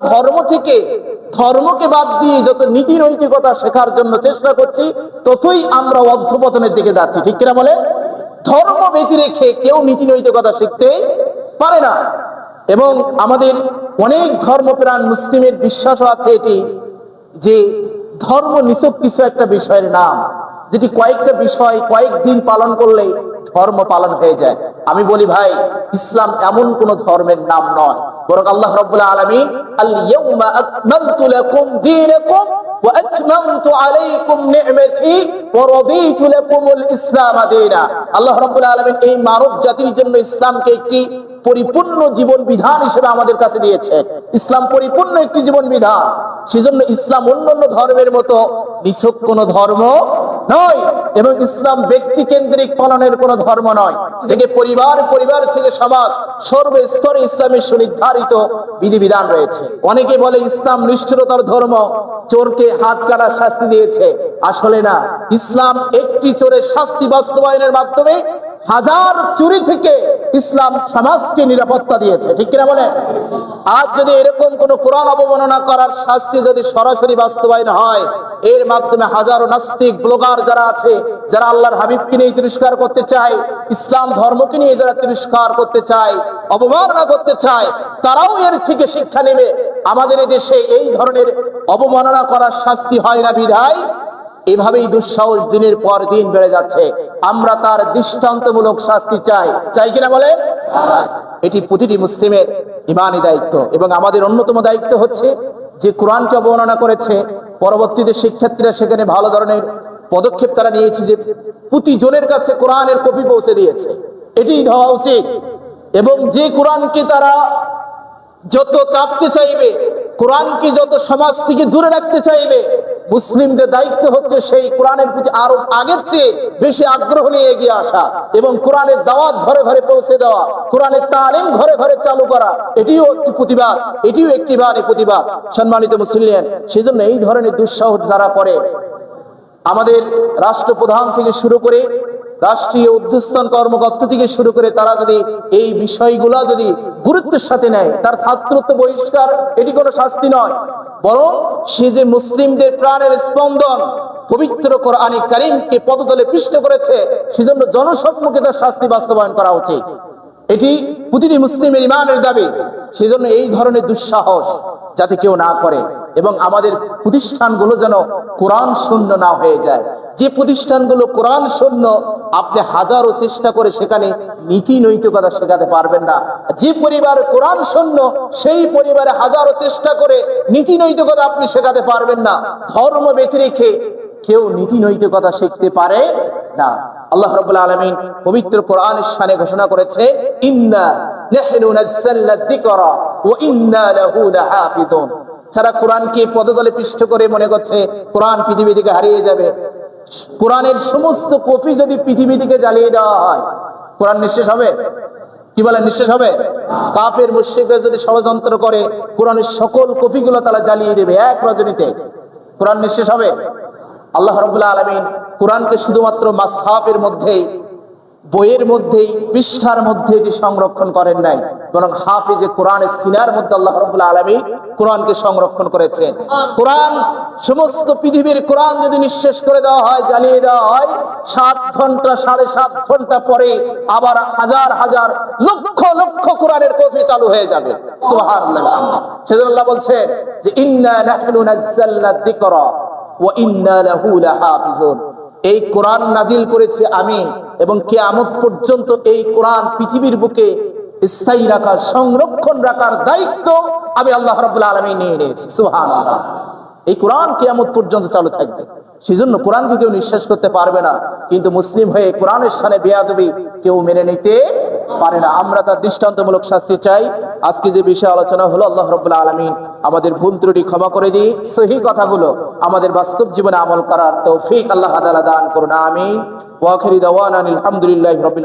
ধর্ম থেকে ধর্মকে বাদ দিয়ে যত নীতি নৈতিকতা শেখার জন্য চেষ্টা করছি, ততই আমরা অধ্যপতনের দিকে যাচ্ছি। ঠিক কিনা বলে? ধর্ম ব্যতি রেখে কেউ নীতি নৈতিকতা শিখতে পারে না। এবং আমাদের অনেক ধর্মপ্রাণ মুসলিমের বিশ্বাসও আছে এটি, যে ধর্ম নিছক কিছু একটা বিষয়ের নাম, যেটি কয়েকটা বিষয় কয়েকদিন পালন করলে ধর্ম পালন হয়ে যায়। আমি বলি, ভাই, ইসলাম এমন কোন ধর্মের নাম নয়। বরং আল্লাহ ইসলাম এই মানব জাতির জন্য ইসলামকে একটি পরিপূর্ণ জীবন বিধান হিসেবে আমাদের কাছে ইসলাম পরিপূর্ণ একটি জীবন বিধান। সেজন্য ইসলাম অন্যান্য ধর্মের মতো নিছক কোন ধর্ম নয় এবং ইসলাম ব্যক্তি কেন্দ্রিক পালনের কোন ধর্ম নয়। থেকে পরিবার পরিবার থেকে সমাজ, সর্বস্তরে ইসলামের সুনির্ধারিত বিধিবিধান রয়েছে। অনেকে বলে ইসলাম নিষ্ঠুরতার ধর্ম, চোরকে হাত কাটার শাস্তি দিয়েছে। আসলে না, ইসলাম একটি চোরের শাস্তি বাস্তবায়নের মাধ্যমে হাজার চুরি থেকে ইসলাম সমাজকে নিরাপত্তা দিয়েছে। ঠিক কিনা বলে আজ যদি এরকম কোন কোরআন অবমাননা করার শাস্তি যদি সরাসরি বাস্তবায়ন হয়, এর মাধ্যমে হাজারো নাস্তিক, ব্লগার যারা আছে, যারা আল্লাহর হাবিবকে নিয়ে তিরস্কার করতে চায়, ইসলাম ধর্মকে নিয়ে যারা তিরস্কার করতে চায়, অবমাননা করতে চায়, তারাও এর থেকে শিক্ষা নেবে। আমাদের দেশে এই ধরনের অবমাননা করার শাস্তি হয় না বিধায়? এভাবেই দুঃসাহস দিনের পর দিন বেড়ে যাচ্ছে। আমরা তার দৃষ্টান্তমূলক শাস্তি চাই। চাই কিনা বলেন? এটি প্রতিটি মুসলিমের ইমানি দায়িত্ব এবং আমাদের অন্যতম দায়িত্ব হচ্ছে যে কোরআনকে অবমাননা করেছে, পরবর্তীতে শিক্ষার্থীরা সেখানে ভালো ধরনের পদক্ষেপ তারা নিয়েছে যে প্রতি জনের কাছে কোরআনের কপি পৌঁছে দিয়েছে। এটি হওয়া উচিত। এবং যে কোরআনকে তারা যত চাপতে চাইবে, কোরআনকে যত সমাজ থেকে দূরে রাখতে চাইবে মুসলিমদের দায়িত্ব হচ্ছে সেই কোরআনের প্রতি আরও আগের চেয়ে বেশি আগ্রহ নিয়ে এগিয়ে আসা এবং কোরআনের দাওয়াত ঘরে ঘরে পৌঁছে দেওয়া, কোরআনের তালিম ঘরে ঘরে চালু করা, এটিও একটি প্রতিবাদ, এটিও একটি বারে প্রতিবাদ। সম্মানিত মুসলিম সেই জন্য এই ধরনের দুঃসাহস যারা করে, আমাদের রাষ্ট্রপ্রধান থেকে শুরু করে রাষ্ট্রীয় উদ্যোস্থান কর্মকর্তা থেকে শুরু করে তারা যদি এই বিষয়গুলা যদি গুরুত্বের সাথে নেয়, তার ছাত্রত্ব বহিষ্কার, এটি কোনো শাস্তি নয়। বরং সে যে মুসলিমদের প্রাণের স্পন্দন পবিত্র কোরআনে কারিমকে পদতলে পৃষ্ঠ করেছে, সেজন্য জনসম্মুখে তার শাস্তি বাস্তবায়ন করা উচিত। এটি প্রতিটি মুসলিমের ইমানের দাবি, সেজন্য এই ধরনের দুঃসাহস যাতে কেউ না করে এবং আমাদের প্রতিষ্ঠানগুলো যেন কোরআন শূন্য না হয়ে যায়। যে প্রতিষ্ঠানগুলো কোরআন শূন্য আপনি হাজারো চেষ্টা করে সেখানে নীতি নৈতিকতা শেখাতে পারবেন না। যে পরিবার কোরআন শূন্য সেই পরিবারে হাজারো চেষ্টা করে নীতি নৈতিকতা আপনি শেখাতে পারবেন না। ধর্ম ব্যতি রেখে কেউ নীতি নৈতিকতা শিখতে পারে না। আল্লাহ রাব্বুল আলামিন পবিত্র কোরআনের শানে ঘোষণা করেছে তারা কোরআনকে পদতলে পৃষ্ঠ করে মনে করছে, কোরআন পৃথিবী থেকে হারিয়ে যাবে। কোরআনের সমস্ত কপি যদি পৃথিবী থেকে জ্বালিয়ে দেওয়া হয়, কোরআন নিঃশেষ হবে? কি বলেন, নিঃশেষ হবে? কাফের মুশ্রিকরা যদি ষড়যন্ত্র করে, কোরআনের সকল কপিগুলো তারা জ্বালিয়ে দেবে এক রজনীতে। কোরআন নিঃশেষ হবে? আল্লাহ রবুল্লাহ আলমিন কোরআনকে শুধুমাত্র মাসহাফের মধ্যেই, বইয়ের মধ্যেই, পৃষ্ঠার মধ্যে এটি সংরক্ষণ করেন নাই। বরং হাফিজে কোরআনের সিনার মধ্যে আল্লাহ রবুল্লাহ আলমী কোরআনকে সংরক্ষণ করেছেন। কোরআন সমস্ত পৃথিবীর কোরআন যদি নিঃশেষ করে দেওয়া হয় জ্বালিয়ে দেওয়া হয়, সাত ঘণ্টা, সাড়ে সাত ঘণ্টা পরে আবার হাজার হাজার, লক্ষ লক্ষ কোরআনের কপি চালু হয়ে যাবে। সেজন্য বলছেন যে এই কোরআন নাজিল করেছি আমি এবং কিয়ামত পর্যন্ত এই কোরআন পৃথিবীর বুকে স্থায়ী রাখার, সংরক্ষণ রাখার দায়িত্ব আমি আল্লাহ রাব্বুল আলামিন নিয়ে নিয়েছি। সুবহানাল্লাহ। এই কোরআন কিয়ামত পর্যন্ত চালু থাকবে। সেজন্য কোরআনকে কেউ নিঃশ্বাস করতে পারবে না। কিন্তু মুসলিম হয়ে কোরআনের সানে বেয়াদবি কেউ মেনে নিতে পারে না। আমরা তার দৃষ্টান্তমূলক শাস্তি চাই। আজকে যে বিষয়ে আলোচনা হলো, আল্লাহ রব্বুল আলমিন আমাদের ভুল ত্রুটি ক্ষমা করে দিই সহি কথাগুলো আমাদের বাস্তব জীবনে আমল করার তৌফিক আল্লাহ দান করুন। আমি ওয়াখিরি দাওয়ানা আলহামদুলিল্লাহি রাব্বিল